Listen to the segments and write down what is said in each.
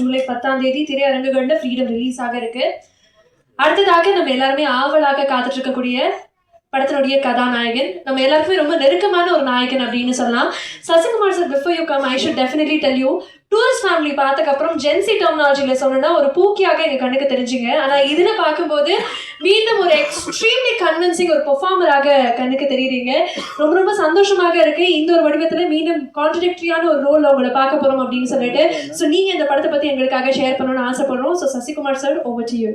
ஜூலை பத்தாம் தேதி திரையரங்குகள்ல freedom release ஆக இருக்கு. அடுத்ததாக நம்ம எல்லாருமே ஆவலாக காத்துட்டு இருக்கக்கூடிய படத்தினுடைய கதாநாயகன். நம்ம எல்லாருக்குமே ரொம்ப நெருக்கமான ஒரு நாயகன் அப்படின்னு சொல்லலாம். Sasikumar sir before you come I should definitely tell you tourist family பார்த்ததுக்கப்புறம் ஜென்சி டெர்மினாலஜியில் சொல்லணும்னா ஒரு பூக்கியாக எங்கள் கண்ணுக்கு தெரிஞ்சுங்க. ஆனால் இதில் பார்க்கும்போது மீண்டும் ஒரு எக்ஸ்ட்ரீம்லி கன்வின்சிங் ஒரு பெர்ஃபார்மராக கண்ணுக்கு தெரியுறீங்க. ரொம்ப ரொம்ப சந்தோஷமாக இருக்கு. இந்த ஒரு வடிவத்தில் மீண்டும் கான்ட்ரடிக்டரியான ஒரு ரோல் உங்களை பார்க்க போகிறோம் அப்படின்னு சொல்லிட்டு. ஸோ நீங்கள் இந்த படத்தை பற்றி எங்களுக்காக ஷேர் பண்ணணும்னு ஆசைப்படுறோம். So Sasikumar sir over to you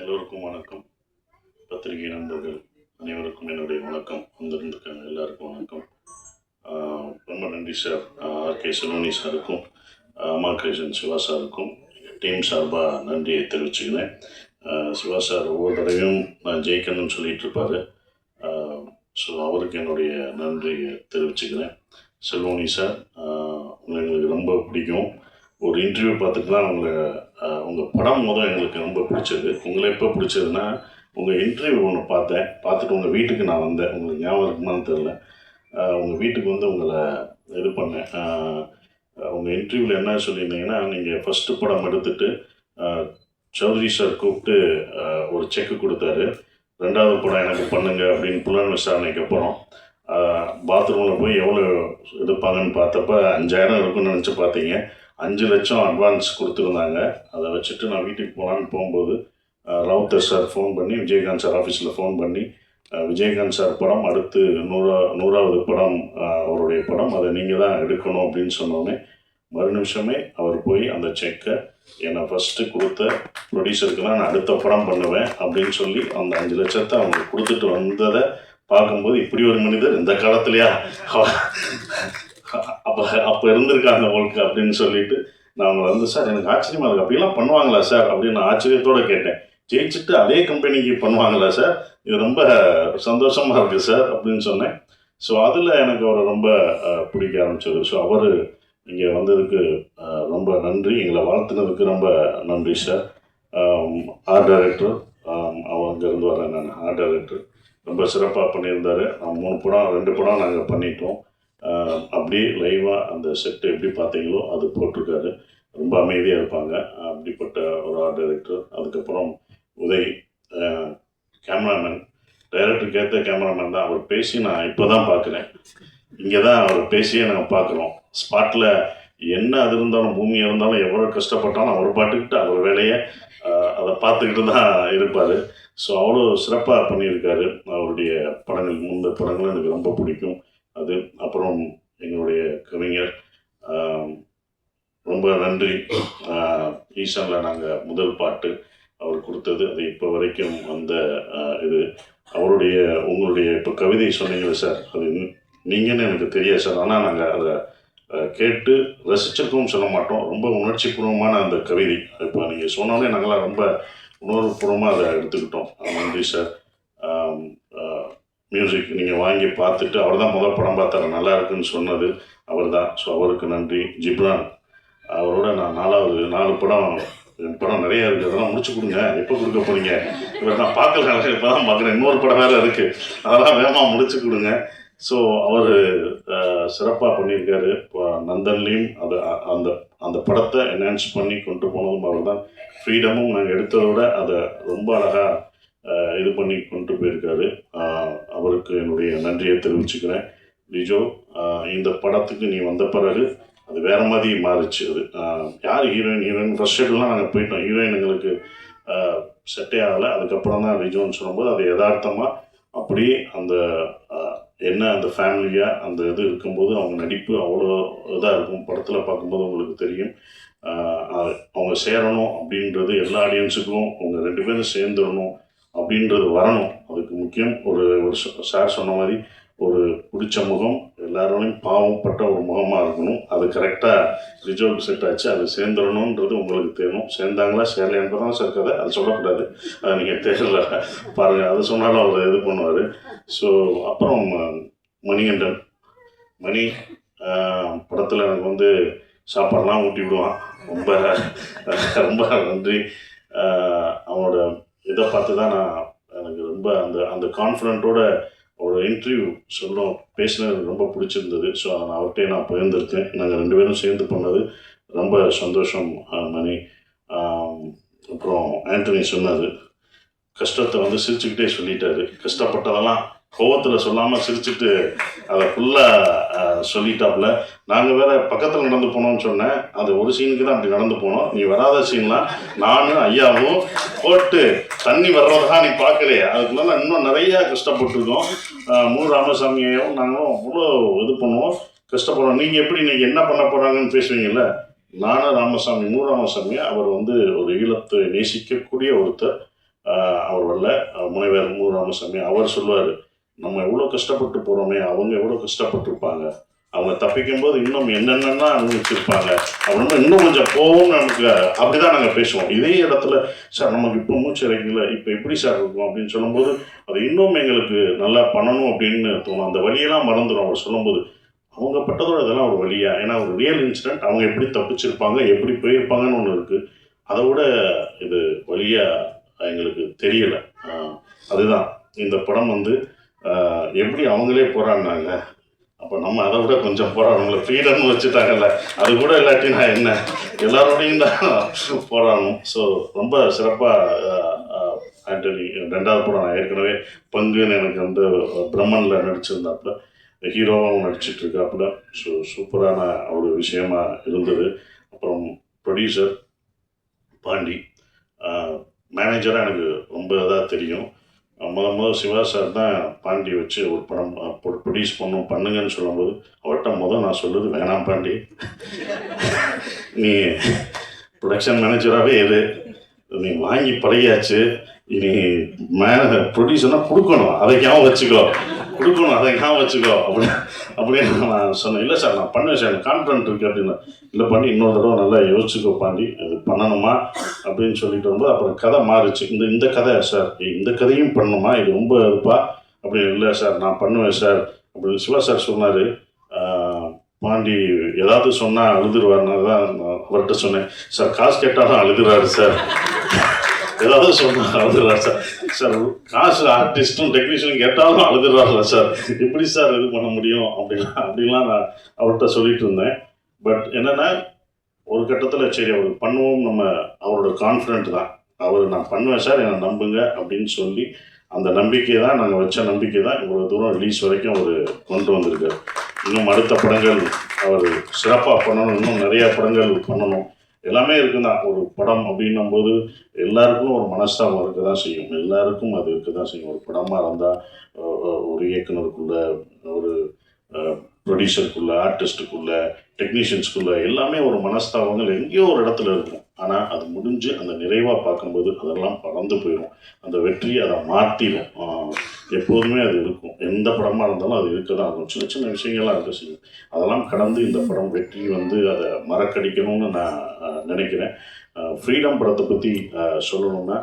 எல்லோருக்கும் வணக்கம். பத்திரிகை நண்பர்கள் அனைவருக்கும் என்னுடைய வணக்கம். வந்திருந்திருக்காங்க எல்லாருக்கும் வணக்கம். ரொம்ப நன்றி சார். ஆர். கே. செல்வனி சாருக்கும் அம்மா கிருஷ்ணன் சிவா சாருக்கும் டீம் சார்பாக நன்றியை தெரிவிச்சுக்கிறேன். சிவா சார் ஒவ்வொரு தடவையும் நான் ஜெயிக்கணும்னு சொல்லிட்டு இருப்பார். ஸோ அவருக்கு என்னுடைய நன்றியை தெரிவிச்சுக்கிறேன். செல்வோனி சார் உங்களை எங்களுக்கு ரொம்ப பிடிக்கும். ஒரு இன்டர்வியூ பார்த்துட்டு தான் உங்களை உங்கள் படம் முதல் எங்களுக்கு ரொம்ப பிடிச்சது. உங்களை எப்போ பிடிச்சதுன்னா உங்கள் இன்டர்வியூ ஒன்று பார்த்தேன். பார்த்துட்டு உங்கள் வீட்டுக்கு நான் வந்தேன். உங்களுக்கு ஞாபகம் இருக்குமான்னு தெரில உங்கள் வீட்டுக்கு வந்து உங்களை இது பண்ணேன். உங்கள் இன்டர்வியூவில் என்ன சொல்லியிருந்தீங்கன்னா நீங்கள் ஃபஸ்ட்டு படம் எடுத்துட்டு சௌத்ரி சார் கூப்பிட்டு ஒரு செக்கு கொடுத்தாரு. ரெண்டாவது படம் எனக்கு பண்ணுங்க அப்படின்னு புலன் விசாரணைக்கு அப்புறம் பாத்ரூமில் போய் எவ்வளோ எடுப்பாங்கன்னு பார்த்தப்ப அஞ்சாயிரம் இருக்கும்னு நினச்சி பார்த்தீங்க. அஞ்சு லட்சம் அட்வான்ஸ் கொடுத்துருந்தாங்க. அதை வச்சுட்டு நான் வீட்டுக்கு போகலான்னு போகும்போது ராவுத்தர் சார் ஃபோன் பண்ணி விஜயகாந்த் சார் ஆஃபீஸில் ஃபோன் பண்ணி விஜயகாந்த் சார் படம் அடுத்து நூறா நூறாவது படம் அவருடைய படம். அதை நீங்கள் தான் எடுக்கணும் அப்படின்னு சொன்னோடனே மறு நிமிஷமே அவர் போய் அந்த செக்கை என்னை ஃபஸ்ட்டு கொடுத்த ப்ரொடியூசருக்கு தான் நான் அடுத்த படம் பண்ணுவேன் அப்படின்னு சொல்லி அந்த அஞ்சு லட்சத்தை அவங்க கொடுத்துட்டு வந்ததை பார்க்கும்போது இப்படி ஒரு மனிதர் இந்த காலத்துலையா? அப்போ அப்போ இருந்திருக்காங்க உங்களுக்கு அப்படின்னு சொல்லிட்டு நான் அவங்களை வந்து சார் எனக்கு ஆச்சரியமாக இருக்குது அப்படிலாம் பண்ணுவாங்களா சார்? அப்படின்னு நான் ஆச்சரியத்தோடு கேட்டேன். ஜெயிச்சுட்டு அதே கம்பெனிக்கு பண்ணுவாங்களா சார் இது ரொம்ப சந்தோஷமாக இருக்குது சார் அப்படின்னு சொன்னேன். ஸோ அதில் எனக்கு அவரை ரொம்ப பிடிக்க ஆரம்பிச்சது. ஸோ அவர் இங்கே வந்ததுக்கு ரொம்ப நன்றி. எங்களை வாழ்த்துனதுக்கு ரொம்ப நன்றி சார் ஆர்ட் டைரக்டர் அவர் அங்கேருந்து வரேன் நான் ஆர்ட் டைரக்டர் ரொம்ப சிறப்பாக பண்ணியிருந்தார். மூணு படம் ரெண்டு படம் நாங்கள் பண்ணிட்டோம். அப்படியே லைவாக அந்த செட்டு எப்படி பார்த்தீங்களோ அது போட்டிருக்காரு. ரொம்ப அமைதியாக இருப்பாங்க. அப்படிப்பட்ட ஒரு ஆர்ட் டைரக்டர் அதுக்கப்புறம் உதய் கேமராமேன். டைரக்டருக்கு ஏற்ற கேமராமேன் தான். அவர் பேசி நான் இப்போ தான் பார்க்குறேன் இங்கே தான் அவர் பேசியே நாங்கள் பார்க்குறோம் ஸ்பாட்டில் என்ன அது இருந்தாலும் பூமி இருந்தாலும் எவ்வளோ கஷ்டப்பட்டாலும் அவர் பாட்டுக்கிட்டு அவர் வேலையை அதை பார்த்துக்கிட்டு தான் இருப்பார். ஸோ அவ்வளோ சிறப்பாக பண்ணியிருக்காரு. அவருடைய படங்கள் முந்த படங்கள் எனக்கு ரொம்ப பிடிக்கும். அது அப்புறம் எங்களுடைய கவிஞர் ரொம்ப நன்றி. ஈசானில் நாங்கள் முதல் பாட்டு. அவர் கொடுத்தது. அது இப்போ வரைக்கும் அந்த இது. அவருடைய உங்களுடைய இப்போ கவிதை சொன்னீங்களே சார் அது நீங்கன்னு எனக்கு தெரியாது சார். ஆனால் நாங்கள் அதை கேட்டு ரசிச்சிருக்கவும் சொல்ல மாட்டோம். ரொம்ப உணர்ச்சிபூர்வமான அந்த கவிதை. இப்போ நீங்கள் சொன்னோடனே நாங்களாம் ரொம்ப உணர்வுபூர்வமாக அதை எடுத்துக்கிட்டோம். நன்றி சார். மியூசிக் நீங்கள் வாங்கி பார்த்துட்டு அவர் தான் முதல் படம் பார்த்தார். நல்லா இருக்குன்னு சொன்னது அவர் தான். ஸோ அவருக்கு நன்றி. ஜிப்ரான் அவரோட நான் நாலாவது நாலு படம் படம் நிறைய இருக்குது அதெல்லாம் முடிச்சு கொடுங்க. எப்போ கொடுக்க போறீங்க? இவர் நான் பார்க்கல இப்போ தான் பார்க்குறேன். இன்னொரு படம் வேறு இருக்குது அதெல்லாம் வேகமாக முடிச்சு கொடுங்க. ஸோ அவர் சிறப்பாக பண்ணியிருக்காரு. இப்போ நந்தன்லேயும் அது அந்த அந்த படத்தை என்ஹான்ஸ் பண்ணி கொண்டு போனதும் அவர் தான் ஃப்ரீடமும் நாங்கள் எடுத்ததை விட அதை ரொம்ப அழகாக இது பண்ணி கொண்டு போயிருக்காரு. அவருக்கு என்னுடைய நன்றியை தெரிவிச்சுக்கிறேன். ரிஜோ இந்த படத்துக்கு நீ வந்த பிறகு அது வேற மாதிரி மாறுச்சு. அது யார் ஹீரோயின் ஹீரோயின்? ஃபர்ஸ்ட் ஷெட்லாம் நாங்கள் போயிட்டோம். ஹீரோயின் எங்களுக்கு செட்டே ஆகலை. அதுக்கப்புறம் தான் லிஜோன்னு சொல்லும்போது அது யதார்த்தமாக அப்படியே அந்த என்ன அந்த ஃபேமிலியாக அந்த இது இருக்கும்போது அவங்க நடிப்பு அவ்வளோ இதாக இருக்கும். படத்தில் பார்க்கும்போது உங்களுக்கு தெரியும். அவங்க சேரணும் அப்படின்றது எல்லா ஆடியன்ஸுக்கும் அவங்க ரெண்டு பேரும் சேர்ந்துடணும் அப்படின்றது வரணும். அதுக்கு முக்கியம் ஒரு ஒரு சார் சொன்ன மாதிரி ஒரு பிடிச்ச முகம் எல்லாரோடையும் பாவப்பட்ட ஒரு முகமாக இருக்கணும். அது கரெக்டாக ரிஜோவுக்கு செட் ஆச்சு. அது சேர்ந்துடணுன்றது உங்களுக்கு தெரியணும் சேர்ந்தாங்களா? சேரலையான்றது தான் சார் கதை. அது சொல்லக்கூடாது. அது நீங்கள் தேடல பாருங்கள் அது சொன்னாலும் அவர் இது பண்ணுவார். ஸோ அப்புறம் மணிகண்டன். மணி படத்தில் எனக்கு வந்து சாப்பாடெல்லாம் ஊட்டி விடுவான். ரொம்ப ரொம்ப நன்றி. அவனோட இதை பார்த்து தான் நான் எனக்கு ரொம்ப அந்த அந்த கான்ஃபிடென்ட்டோட ஒரு இன்டர்வியூ சொல்லும் பேசினது எனக்கு ரொம்ப பிடிச்சிருந்தது. ஸோ அதை நான் நான் பகிர்ந்துருக்கேன். நாங்கள் ரெண்டு பேரும் சேர்ந்து பண்ணது ரொம்ப சந்தோஷம் மணி. அப்புறம் ஆண்டனி சொன்னார் கஷ்டத்தை வந்து சிரிச்சுக்கிட்டே சொல்லிட்டாரு. கஷ்டப்பட்டதெல்லாம் கோவத்தில் சொல்லாமல் சிரிச்சுட்டு அதை ஃபுல்லாக சொல்லிட்டாப்புல. நாங்கள் வேற பக்கத்தில் நடந்து போனோம்னு சொன்னேன். அது ஒரு சீனுக்கு தான் அப்படி நடந்து போனோம். நீ வராத சீன்லாம் நானும் ஐயாவும் போட்டு தண்ணி வர்றதா நீ பார்க்கலையே. அதுக்குள்ள இன்னும் நிறையா கஷ்டப்பட்டுருக்கோம். முழு ராமசாமியையும் நாங்களும் அவ்வளோ இது பண்ணுவோம். கஷ்டப்படுறோம். நீங்கள் எப்படி நீங்கள் என்ன பண்ண போகிறாங்கன்னு பேசுவீங்கல்ல? நானும் ராமசாமி மூ. ராமசாமி அவர் வந்து ஒரு ஈழத்தை நேசிக்கக்கூடிய ஒருத்தர். அவர் வரல. முனைவர் மூ. ராமசாமி அவர் சொல்லுவார் நம்ம எவ்வளோ கஷ்டப்பட்டு போகிறோமே அவங்க எவ்வளோ கஷ்டப்பட்டிருப்பாங்க. அவங்க தப்பிக்கும் போது இன்னும் என்னென்னலாம் அனுபவிச்சிருப்பாங்க. அப்படின்னு இன்னும் கொஞ்சம் போகும் நமக்கு அப்படிதான் நாங்கள் பேசுவோம். இதே இடத்துல சார் நமக்கு இப்போ மூச்சு இறங்கல இப்போ எப்படி சார் இருக்கும்? அப்படின்னு சொல்லும்போது அது இன்னும் எங்களுக்கு நல்லா பண்ணணும் அப்படின்னு தோணும். அந்த வழியெல்லாம் மறந்துடும் அவர் சொல்லும்போது அவங்க பட்டதோட இதெல்லாம் ஒரு வழியா? ஏன்னா ஒரு ரியல் இன்சிடென்ட் அவங்க எப்படி தப்பிச்சிருப்பாங்க எப்படி போயிருப்பாங்கன்னு ஒன்று இருக்குது அதை விட இது வழியாக எங்களுக்கு தெரியலை. அதுதான். இந்த படம் வந்து எப்படி அவங்களே போராடினாங்க? அப்போ நம்ம அதை விட கொஞ்சம் போராடணும்ல ஃப்ரீடம்னு வச்சுட்டாங்கல்ல. அது கூட இல்லாட்டி நான் என்ன? எல்லாரோடையும் தான் போராடணும். ஸோ ரொம்ப சிறப்பாக ஆண்டனி ரெண்டாவது படம் நான் ஏற்கனவே பங்குன்னு எனக்கு வந்து பிரம்மனில் நடிச்சிருந்தாப்புல. ஹீரோவாகவும் நடிச்சிட்டு இருக்காப்புல ஸோ சூப்பரான ஒரு விஷயமா இருந்தது. அப்புறம் ப்ரொடியூசர் பாண்டி. மேனேஜராக எனக்கு ரொம்ப இதாக தெரியும். முத முத சிவா சார் தான் பாண்டி வச்சு ஒரு படம் ப்ரொடியூஸ் பண்ணும் பண்ணுங்கன்னு சொல்லும்போது அவர்கிட்ட முத நான் சொல்லுது வேணாம் பாண்டி. நீ ப்ரொடக்ஷன் மேனேஜராகவே இரு. நீ வாங்கி பழகியாச்சு. இனி மே ப்ரொடியூசர்னால் கொடுக்கணும். அதை ஞாபகம் வச்சுக்கோ. கொடுக்கணும். அதை ஞாபகம் வச்சுக்கோ அப்படின்னு அப்படின்னு நான் சொன்னேன். இல்லை சார் நான் பண்ணுவேன் சார். எனக்கு கான்ஃபிடன்ட் இருக்குது அப்படின்னு. இல்லை பண்ணி இன்னொரு தடவை நல்லா யோசிச்சுக்கோ பாண்டி. இது பண்ணணுமா? அப்படின்னு சொல்லிட்டு வரும்போது அப்புறம் கதை மாறிச்சு. இந்த இந்த கதை சார் இந்த கதையும் பண்ணணுமா இது ரொம்ப இருப்பா அப்படின்னு இல்லை சார் நான் பண்ணுவேன் சார். அப்படின்னு சிவா சார் சொன்னார். பாண்டி ஏதாவது சொன்னால் அழுதுருவாருனால தான் அவர்கிட்ட சொன்னேன். சார் காசு கேட்டாலும் அழுதுறாரு சார். ஏதாவது சொன்னால் அழுதுறாரு சார். சார் காசு ஆர்டிஸ்ட்டும் டெக்னீஷியனும் கேட்டாலும் அழுதுறாருல சார். எப்படி சார் இது பண்ண முடியும்? அப்படிலாம் அப்படிலாம் நான் அவர்கிட்ட சொல்லிட்டு இருந்தேன். பட் என்னென்னா ஒரு கட்டத்தில் சரி அவர் பண்ணுவோம் நம்ம அவரோட கான்ஃபிடென்ட் தான். அவர் நான் பண்ணுவேன் சார் என்னை நம்புங்க அப்படின்னு சொல்லி அந்த நம்பிக்கை தான் நாங்கள் வச்ச நம்பிக்கை தான் இவ்வளோ தூரம் ரிலீஸ் வரைக்கும் அவர் கொண்டு வந்திருக்கார். இன்னும் அடுத்த படங்கள் அவர் சிறப்பாக பண்ணணும். இன்னும் நிறைய படங்கள் பண்ணணும். எல்லாமே இருக்குதான் ஒரு படம் அப்படின்னும் போது எல்லாருக்கும் ஒரு மனஸ்தாபம் இருக்க தான் செய்யும். எல்லாருக்கும் அது இருக்க தான் செய்யும். ஒரு படமாக இருந்தால் ஒரு இயக்குனருக்குள்ள ஒரு ப்ரொடியூசருக்குள்ள ஆர்டிஸ்ட்டுக்குள்ள டெக்னீஷியன்ஸ்குள்ள எல்லாமே ஒரு மனஸ்தாபங்கள் எங்கேயோ ஒரு இடத்துல இருக்கும். ஆனால் அது முடிஞ்சு அந்த நிறைவாக பார்க்கும்போது அதெல்லாம் பறந்து போயிடும் அந்த வெற்றி அதை மாற்றிடும் எப்போதுமே அது இருக்கும். எந்த படமாக இருந்தாலும் அது இருக்க தான் ஆகும். சின்ன சின்ன விஷயங்கள்லாம் இருக்க செய்யும். அதெல்லாம் கடந்து இந்த படம் வெற்றி வந்து அதை மறக்கடிக்கணும்னு நான் நினைக்கிறேன். ஃப்ரீடம் படத்தை பற்றி சொல்லணும்னா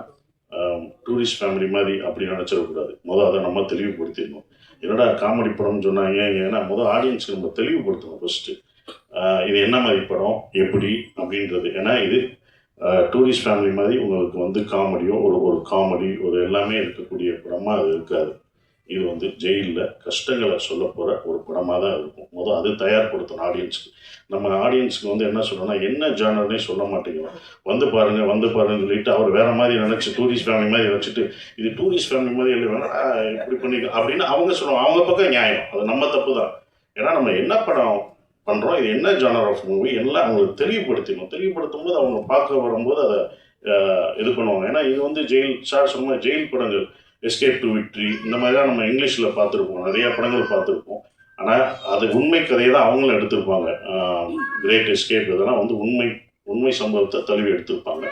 டூரிஸ்ட் ஃபேமிலி மாதிரி அப்படி நினச்சிடக்கூடாது. முதல் அதை நம்ம தெளிவுபடுத்திடணும். என்னடா காமெடி படம்னு சொன்னாங்க ஏன்னா முதல் ஆடியன்ஸ்க்கு நம்ம தெளிவுபடுத்தணும் ஃபஸ்ட்டு இது என்ன மாதிரி படம் எப்படி அப்படின்றது. ஏன்னா இது டூரிஸ்ட் ஃபேமிலி மாதிரி உங்களுக்கு வந்து காமெடியோ ஒரு ஒரு காமெடி ஒரு எல்லாமே இருக்கக்கூடிய படமாக அது இருக்காது. இது வந்து ஜெயிலில் கஷ்டங்களை சொல்ல போகிற ஒரு படமாக தான் இருக்கும். முதல் அது தயார்படுத்தணும் ஆடியன்ஸுக்கு நம்ம ஆடியன்ஸுக்கு வந்து என்ன சொல்லணும்னா என்ன ஜானர்னே சொல்ல மாட்டேங்கிறோம் வந்து பாருங்கள் வந்து பாருங்கன்னு சொல்லிட்டு அவர் வேறு மாதிரி நினச்சி டூரிஸ்ட் ஃபேமிலி மாதிரி வச்சுட்டு இது டூரிஸ்ட் ஃபேமிலி மாதிரி இல்லை வேணா இப்படி பண்ணி அப்படின்னு அவங்க சொல்லுவாங்க. அவங்க பக்கம் நியாயம். அது நம்ம தப்பு தான். ஏன்னா நம்ம என்ன படம் பண்ணுறோம் இது என்ன ஜானர் ஆஃப் மூவி எல்லாம் அவங்களுக்கு தெளிவுபடுத்தணும் தெளிவுபடுத்தும் போது அவங்க பார்க்க வரும்போது அதை இது பண்ணுவாங்க. ஏன்னா இது வந்து ஜெயில் சார் சொன்ன ஜெயில் படங்கள். எஸ்கேப் டு விக்ட்ரி இந்த மாதிரி தான் நம்ம இங்கிலீஷில் பார்த்துருப்போம். நிறையா படங்கள் பார்த்துருப்போம். ஆனால் அது உண்மை கதையை தான் அவங்களும் எடுத்திருப்பாங்க. கிரேட் எஸ்கேப் இதெல்லாம் வந்து உண்மை உண்மை சம்பவத்தை தழுவி எடுத்திருப்பாங்க.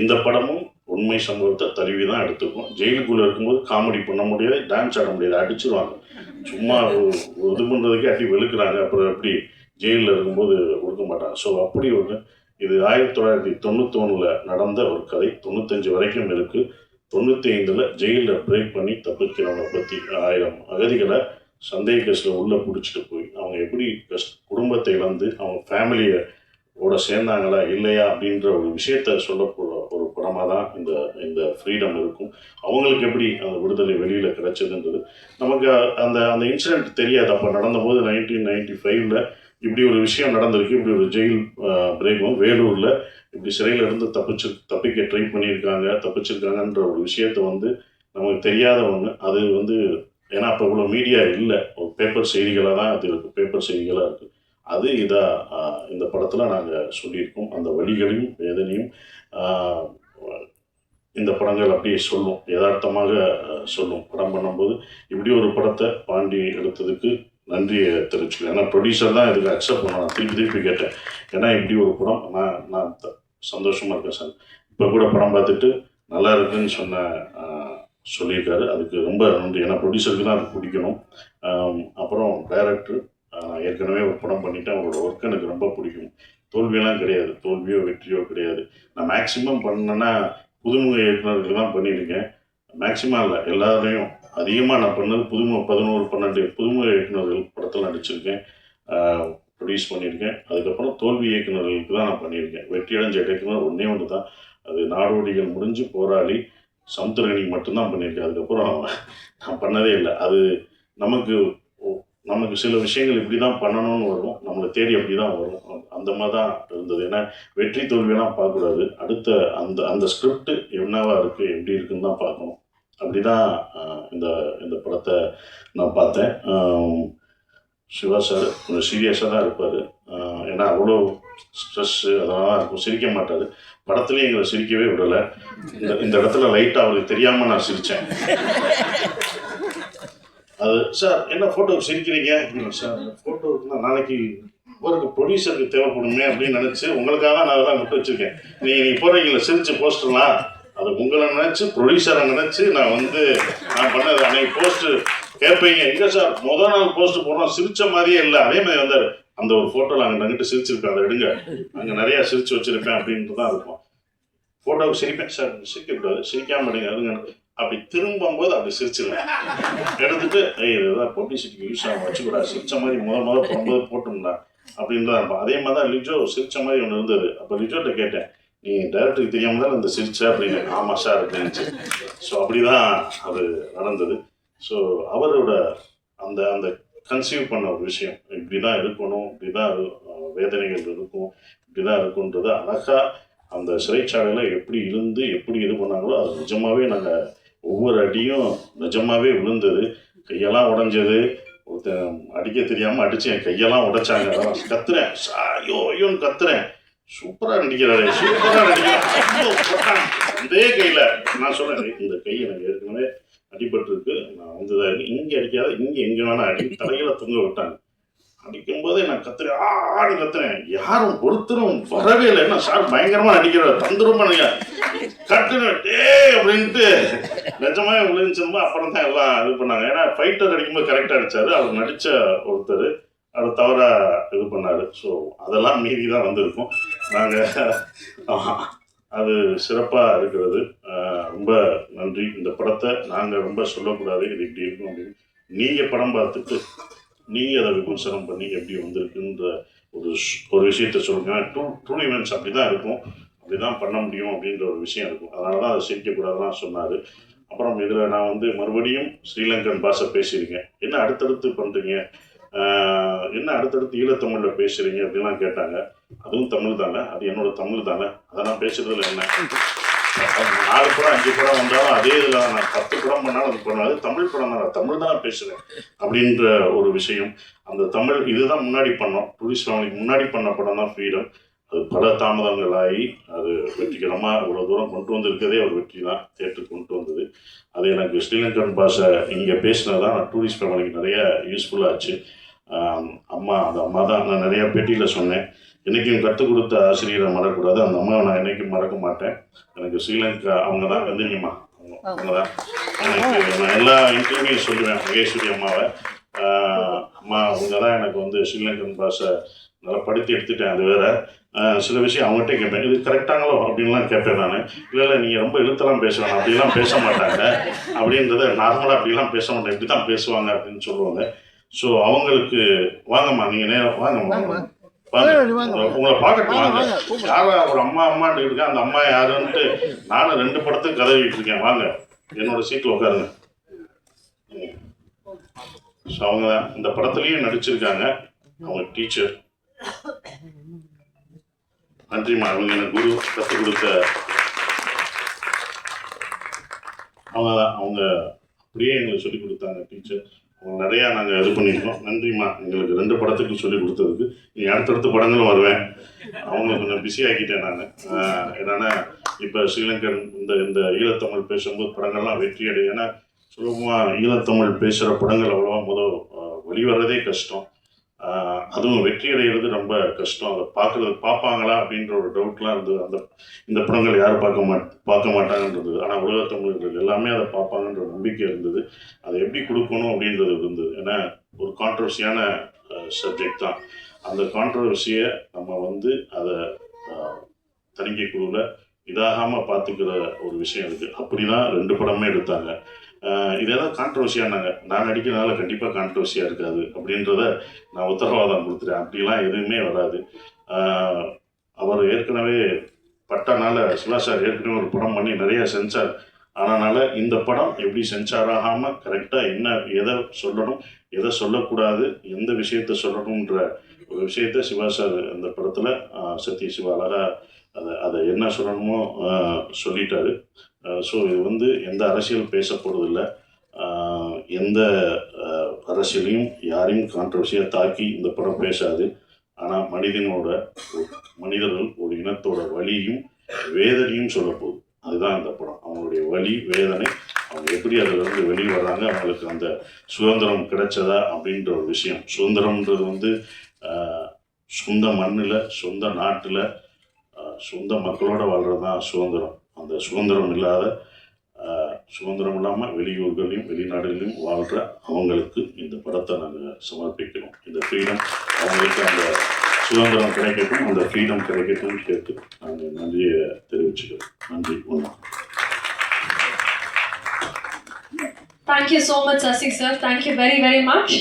இந்த படமும் உண்மை சம்பவத்தை தழுவி தான் எடுத்திருக்கோம். ஜெயிலுக்குள்ளே இருக்கும்போது காமெடி பண்ண முடியாது டான்ஸ் ஆட முடியாது. அடிச்சிருவாங்க. சும்மா இது பண்ணுறதுக்கே அடி வெளுக்கிறாங்க. அப்புறம் எப்படி ஜெயிலில் இருக்கும்போது கொடுக்க மாட்டாங்க. ஸோ அப்படி ஒரு இது ஆயிரத்தி தொள்ளாயிரத்தி தொண்ணூத்தொன்னில் நடந்த ஒரு கதை. தொண்ணூத்தஞ்சு வரைக்கும் இருக்குது தொண்ணூற்றி ஐந்தில் ஜெயிலில் பிரேக் பண்ணி தப்பிக்கிறவங்க பற்றி ஆயிரம் அகதிகளை சந்தேக கேஸில் உள்ளே பிடிச்சிட்டு போய் அவங்க எப்படி கஷ் குடும்பத்தை இழந்து அவங்க ஃபேமிலியை ஓட சேர்ந்தாங்களா இல்லையா அப்படின்ற ஒரு விஷயத்த சொல்ல போகிற ஒரு படமாக தான் இந்த இந்த ஃப்ரீடம் இருக்கும். அவங்களுக்கு எப்படி அந்த விடுதலை வெளியில் கிடைச்சதுன்றது. நமக்கு அந்த அந்த இன்சிடென்ட் தெரியாது. அப்போ நடந்தபோது நைன்டீன் நைன்டி ஃபைவ்ல இப்படி ஒரு விஷயம் நடந்திருக்கு இப்படி ஒரு ஜெயில் பிரேமும் வேலூரில் இப்படி சிறையில் இருந்து தப்பிச்சு தப்பிக்க ட்ரை பண்ணியிருக்காங்க தப்பிச்சிருக்காங்கன்ற ஒரு விஷயத்த வந்து நமக்கு தெரியாத ஒன்று அது வந்து ஏன்னா அப்போ இவ்வளோ மீடியா இல்லை. ஒரு பேப்பர் செய்திகளாக தான் அது இருக்குது பேப்பர் செய்திகளாக இருக்குது அது இதாக இந்த படத்தில் நாங்கள் சொல்லியிருக்கோம். அந்த வழிகளையும் வேதனையும் இந்த படங்கள் அப்படியே சொல்லும். யதார்த்தமாக சொல்லும். படம் பண்ணும்போது இப்படி ஒரு படத்தை பாண்டி எடுத்ததுக்கு நன்றியை தெரிவிச்சுக்கிறேன். ஏன்னா ப்ரொடியூசர் தான் இதுக்கு அக்செப்ட் பண்ணுவேன் திருப்பி திருப்பி கேட்டேன். ஏன்னா இப்படி ஒரு படம் நான் நான் சந்தோஷமாக இருக்கேன் சார். இப்போ கூட படம் பார்த்துட்டு நல்லா இருக்குன்னு சொன்ன சொல்லியிருக்காரு. அதுக்கு ரொம்ப நன்றி. ஏன்னா ப்ரொடியூசருக்கு தான் அது பிடிக்கணும். அப்புறம் டைரக்டர் நான் ஏற்கனவே ஒரு படம் பண்ணிட்டேன். அவரோட ஒர்க் எனக்கு ரொம்ப பிடிக்கும். தோல்வியெல்லாம் கிடையாது. தோல்வியோ வெற்றியோ கிடையாது. நான் மேக்ஸிமம் பண்ணேன்னா புதுமுக இயக்குநர்களுக்கு தான் பண்ணியிருக்கேன். மேக்ஸிமம் இல்லை எல்லாரையும் அதிகமாக நான் பண்ணது புதுமை பதினோரு பன்னெண்டு புதுமை இயக்குனர்கள் படத்தில் நடிச்சிருக்கேன். ப்ரொடியூஸ் பண்ணியிருக்கேன். அதுக்கப்புறம் தோல்வி இயக்குனர்களுக்கு தான் நான் பண்ணியிருக்கேன். வெற்றி அடைஞ்ச இயக்குனர் ஒன்றே ஒன்று தான் அது நாடோடிகள் முடிஞ்சு போராளி சமுத்திரகனி மட்டும்தான் பண்ணியிருக்கேன். அதுக்கப்புறம் நான் பண்ணதே இல்லை. அது நமக்கு நமக்கு சில விஷயங்கள் இப்படி தான் பண்ணணும்னு வரும். நம்மளை தேடி அப்படி தான் வரும். அந்த மாதிரி தான் இருந்தது. ஏன்னா வெற்றி தோல்வியெல்லாம் பார்க்கக்கூடாது. அடுத்த அந்த அந்த ஸ்கிரிப்ட் என்னவா இருக்குது எப்படி இருக்குன்னு தான் பார்க்கணும். அப்படி தான் இந்த இந்த படத்தை நான் பார்த்தேன். சிவா சார் கொஞ்சம் சீரியஸாக தான் இருப்பார். ஏன்னா அவ்வளோ ஸ்ட்ரெஸ்ஸு அதெல்லாம் இருக்கும். சிரிக்க மாட்டார். படத்துலேயும் எங்களை சிரிக்கவே விடலை. இந்த இந்த இடத்துல லைட்டாக அவருக்கு தெரியாமல் நான் சிரித்தேன் அது சார் என்ன ஃபோட்டோவுக்கு சிரிக்கிறீங்க? சார் ஃபோட்டோவுக்கு நான் நாளைக்கு ஒரு ப்ரொடியூசருக்கு தேவைப்படுமே அப்படின்னு நினச்சி உங்களுக்காக தான் நான் அதெல்லாம் விட்டு வச்சுருக்கேன். நீங்கள் நீங்கள் போடுறீங்களா சிரித்து போஸ்டர்லாம் அது உங்களை நினச்சி ப்ரொடியூசரை நினச்சி நான் வந்து நான் பண்ணது அன்னைக்கு போஸ்ட்டு கேட்பீங்க எங்கே சார் முதல் நாள் போஸ்ட் போடுறோம். சிரிச்ச மாதிரியே இல்லை. அதே மாதிரி வந்தார் அந்த ஒரு ஃபோட்டோவில் அங்கே நங்கிட்டு சிரிச்சிருப்பேன் அதை எடுங்க. அங்கே நிறையா சிரிச்சு வச்சிருப்பேன். அப்படின்ட்டு தான் இருக்கும். ஃபோட்டோவுக்கு சிரிப்பேன். சார் சிரிக்கக்கூடாது. சிரிக்காம எடுங்க அதுங்க அப்படி திரும்பும்போது அப்படி சிரிச்சிருவேன். எடுத்துட்டு ஏய் இதுதான் பப்ளிசிட்டிக்கு யூஸ் ஆகும் வச்சுக்கூடாது சிரிச்ச மாதிரி முதல் முதல் போகும்போது போட்டோம்னா அப்படின்னு தான் இருப்போம் அதே மாதிரி தான் லிஜோ சிரிச்ச மாதிரி ஒன்று இருந்தது. அப்போ லிஜோட்ட கேட்டேன். டேரக்டருக்கு தெரியாம தான் இந்த சிரிச்சா அப்படின்னு ஆமாம் சார் அப்படின்னு ஸோ அப்படி தான் அது நடந்தது. ஸோ அவரோட அந்த அந்த கன்சீவ் பண்ண ஒரு விஷயம். இப்படி தான் இருக்கணும் இப்படி தான் வேதனைகள் இருக்கும் இப்படி தான் இருக்குன்றது அழகாக அந்த சிறைச்சாலையில் எப்படி இருந்து எப்படி இது பண்ணாங்களோ அது நிஜமாவே நாங்கள் ஒவ்வொரு அடியும் நிஜமாவே விழுந்தது. கையெல்லாம் உடஞ்சது. ஒருத்தன் அடிக்க தெரியாமல் அடிச்சு என் கையெல்லாம் உடைச்சாங்க. கத்துறேன். ஐயோ ஐயோன்னு கத்துறேன். சூப்பராக நடிக்கிறாரு சூப்பராக நடிக்கிறாரு அதே கையில இதே கையில் நான் சொன்னேன் இந்த கை எனக்கு ஏற்கனவே அடிபட்டிருக்கு. நான் வந்து இதாக இங்கே அடிக்காத இங்கே எங்கே வேணா அடி. தலையில தொங்க விட்டாங்க. அடிக்கும் போதே நான் கத்துறேன். ஆடு கத்துறேன். யாரும் ஒருத்தரும் வரவே இல்லை. என்ன சார் பயங்கரமா நடிக்கிறார். தந்துரும் பண்ணுங்க கட்டுன டேய் அப்படின்ட்டு நிஜமாவே விழுந்துச்சுமா அப்புறம் தான் எல்லாம் இது பண்ணாங்க. ஏன்னா ஃபைட்டர் அடிக்கும்போது கரெக்டாக அடிச்சாரு அவர் நடிச்ச ஒருத்தர் அவர் தவறாக இது பண்ணாரு. ஸோ அதெல்லாம் மீறி தான் வந்திருக்கும். நாங்கள் அது சிறப்பாக இருக்கிறது. ரொம்ப நன்றி. இந்த படத்தை நாங்கள் ரொம்ப சொல்லக்கூடாது. இது இப்படி இருக்கும் அப்படின்னு. நீங்கள் படம் பார்த்துட்டு நீங்கள் அதை விமர்சனம் பண்ணி எப்படி வந்திருக்குன்ற ஒரு ஒரு விஷயத்த சொல்லுங்க. ட்ரூ ட்ரூ ஈவெண்ட்ஸ் அப்படி தான் இருக்கும். அப்படி தான் பண்ண முடியும் அப்படின்ற ஒரு விஷயம் இருக்கும். அதனால தான் அதை சிரிக்கக்கூடாதுலாம் சொன்னார். அப்புறம் இதில் நான் வந்து மறுபடியும் ஸ்ரீலங்கன் பாஷை பேசியிருக்கேன். என்ன அடுத்தடுத்து பண்ணுறீங்க என்ன அடுத்தடுத்து ஈழத்தமிழில் பேசுகிறீங்க அப்படிலாம் கேட்டாங்க. அதுவும் தமிழ் தானே அது என்னோட தமிழ் தானே அதை நான் பேசுறதுல என்ன? நாலு படம் அஞ்சு படம் வந்தாலும் அதே இதில் நான் பத்து படம் பண்ணாலும் அது பண்ணாது தமிழ் படம் தான் நான் தமிழ் தான் பேசுகிறேன் அப்படின்ற ஒரு விஷயம். அந்த தமிழ் இதுதான் முன்னாடி பண்ணோம். டூரிஸ்ட் ஃபேமிலிக்கு முன்னாடி பண்ண படம் தான் ஃப்ரீடம் அது பல தாமதங்கள் ஆகி அது வெற்றிகரமாக இவ்வளோ தூரம் கொண்டு வந்திருக்கதே ஒரு வெற்றி தான். தேட்டருக்கு கொண்டு வந்தது. அது எனக்கு ஸ்ரீலங்கன் பாஷை இங்கே பேசினது தான் நான் டூரிஸ்ட் ஃபேமிலிக்கு நிறைய யூஸ்ஃபுல்லாக ஆச்சு. அம்மா அந்த அம்மா தான் நான் நிறைய பேட்டியில் சொன்னேன். என்னைக்கும் கற்றுக் கொடுத்த ஆசிரியரை மறக்கக்கூடாது. அந்த அம்மாவை நான் என்னைக்கும் மறக்க மாட்டேன். எனக்கு ஸ்ரீலங்கா அவங்க தான் வெந்தினியம்மா அவங்க அவங்க தான். எனக்கு நான் எல்லா இன்டர்வியூ சொல்லுவேன் மகேஸ்வரி அம்மாவை. அம்மா அவங்க தான் எனக்கு வந்து ஸ்ரீலங்கன் பாஷை நல்லா படுத்தி எடுத்துட்டேன். அது வேற. சில விஷயம் அவங்ககிட்ட கேட்பேன் இது கரெக்டாங்களோ அப்படின்லாம் கேட்பேன் நான். இல்லை இல்லை நீங்கள் ரொம்ப இழுத்தெல்லாம் பேசுவாங்க அப்படிலாம் பேச மாட்டாங்க. அப்படின்றத நார்மலாக அப்படிலாம் பேச மாட்டேன். இப்படி தான் பேசுவாங்க அப்படின்னு சொல்லுவாங்க. ஸோ அவங்களுக்கு வாங்கம்மா நீங்கள் நேரம் வாங்கம்மா. வாங்க. உங்களை- பார்க்கட்டும். யாரா ஒரு அம்மா அம்மான்னு இருக்கேன் அந்த அம்மா யாருன்ட்டு நானும் ரெண்டு படத்துக்கு கதவிட்டு இருக்கேன். வாங்க. என்னோட சீட்டில் உட்காருங்க. ஸோ அவங்க இந்த படத்துலயும் நடிச்சிருக்காங்க. அவங்க டீச்சர். நன்றிம்மா அவங்க எனக்கு குரு கற்றுக் கொடுத்த அவங்க அவங்க அப்படியே எங்களுக்கு சொல்லிக் கொடுத்தாங்க டீச்சர். நிறையா நாங்கள் இது பண்ணியிருக்கோம். நன்றிம்மா. எங்களுக்கு ரெண்டு படத்துக்கு சொல்லிக் கொடுத்ததுக்கு. நீ அடுத்தடுத்த படங்களும் வருவேன். அவங்க கொஞ்சம் பிஸி ஆக்கிட்டேன் நான். என்னென்னா இப்போ ஸ்ரீலங்கன் இந்த இந்த ஈழத்தமிழ் பேசும்போது படங்கள்லாம் வெற்றி அடையும் ஏன்னா சுலபமாக ஈழத்தமிழ் பேசுகிற படங்கள் அவ்வளோவா முதல் வெளிவரதே கஷ்டம். அதுவும் வெற்றி அடைகிறது ரொம்ப கஷ்டம். அதை பார்க்குறது பார்ப்பாங்களா அப்படின்ற ஒரு டவுட்லாம் இருந்தது அந்த இந்த படங்கள் யாரும் பார்க்க மாட் பார்க்க மாட்டாங்கன்றது. ஆனால் உலக தமிழர்கள் எல்லாமே அதை பார்ப்பாங்கன்ற நம்பிக்கை இருந்தது. அதை எப்படி கொடுக்கணும் அப்படின்றது இருந்தது. ஏன்னா ஒரு கான்ட்ரவர்சியான சப்ஜெக்ட் தான். அந்த கான்ட்ரவர்சியை நம்ம வந்து அதை தணிக்கை குழுவில் இதாகாமல் பார்த்துக்கிற ஒரு விஷயம் இருக்குது அப்படி தான் ரெண்டு படமே எடுத்தாங்க. இதெல்லாம் கான்ட்ரவர்சியானாங்க நான் நடிக்கிறதுனால கண்டிப்பாக கான்ட்ரவர்சியாக இருக்காது அப்படின்றத நான் உத்தரவாதம் கொடுத்துட்டேன். அப்படிலாம் எதுவுமே வராது. அவர் ஏற்கனவே பட்டனால சிவா சார் ஏற்கனவே ஒரு படம் பண்ணி நிறையா சென்சார் ஆனால் இந்த படம் எப்படி சென்சார் ஆகாமல் கரெக்டாக என்ன எதை சொல்லணும் எதை சொல்லக்கூடாது எந்த விஷயத்த சொல்லணுன்ற ஒரு விஷயத்த சிவா சார் அந்த படத்தில் சத்ய சிவா அழகாக அதை அதை என்ன சொல்லணுமோ சொல்லிட்டாரு. ஸோ இது வந்து எந்த அரசியல் பேசப்படுவதில்லை. எந்த அரசியலையும் யாரையும் கான்ட்ரவர்சியாக தாக்கி இந்த படம் பேசாது. ஆனால் மனிதனோட மனிதர்கள் ஒரு இனத்தோட வழியும் வேதனையும் சொல்லப்போகுது அதுதான் இந்த படம். அவங்களுடைய வழி வேதனை. அவங்க எப்படி அதிலிருந்து வெளியே வர்றாங்க அவங்களுக்கு அந்த சுதந்திரம் கிடைச்சதா அப்படின்ற ஒரு விஷயம். சுதந்திரம்ன்றது வந்து சொந்த மண்ணில் சொந்த நாட்டில் சொந்த மக்களோட வாழ்கிறது தான் சுதந்திரம். அந்த சுதந்திரம் இல்லாத சுதந்திரம் இல்லாமல் வெளியூர்களையும் வெளிநாடுகளையும் வாழ்கிற அவங்களுக்கு இந்த படத்தை நாங்கள் சமர்ப்பிக்கிறோம் இந்த ஃப்ரீடம் அவங்களுக்கு அந்த சுதந்திரம் கிடைக்கட்டும் அந்த ஃப்ரீடம் கிடைக்கட்டும் கேட்டு நாங்கள் நன்றியை தெரிவிச்சுக்கிறோம் நன்றி வணக்கம் Thank you so much, Sasi sir. Thank you very, very much.